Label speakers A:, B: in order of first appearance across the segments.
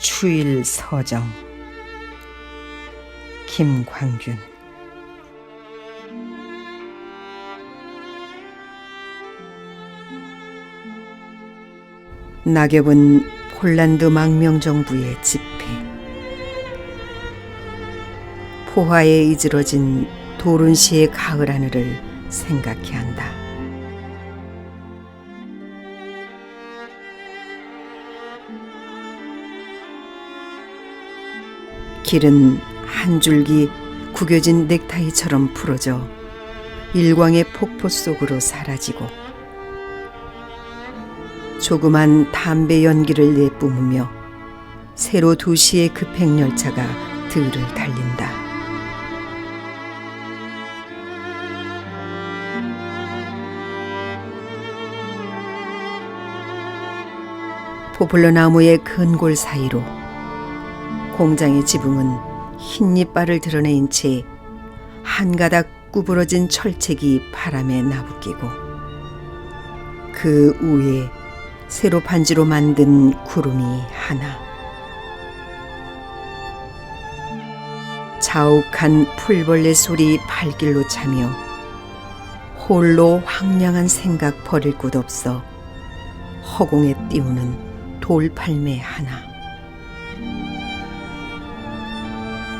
A: 주일 서정. 김광균. 낙엽은 폴란드 망명정부의 집회. 포화에 이지러진 도른시의 가을 하늘을 생각해 한다. 길은 한 줄기 구겨진 넥타이처럼 풀어져 일광의 폭포 속으로 사라지고 조그만 담배 연기를 내뿜으며 세로 도시의 급행열차가 들을 달린다. 포플러 나무의 근골 사이로 공장의 지붕은 흰 이빨을 드러낸 채한 가닥 구부러진 철책이 바람에 나부끼고 그 위에 새로 반지로 만든 구름이 하나 자욱한 풀벌레 소리 발길로 차며 홀로 황량한 생각 버릴 곳 없어 허공에 띄우는 돌팔매 하나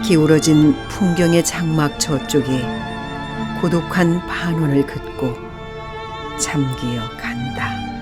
A: 기울어진 풍경의 장막 저쪽에 고독한 반원을 긋고 잠기어 간다.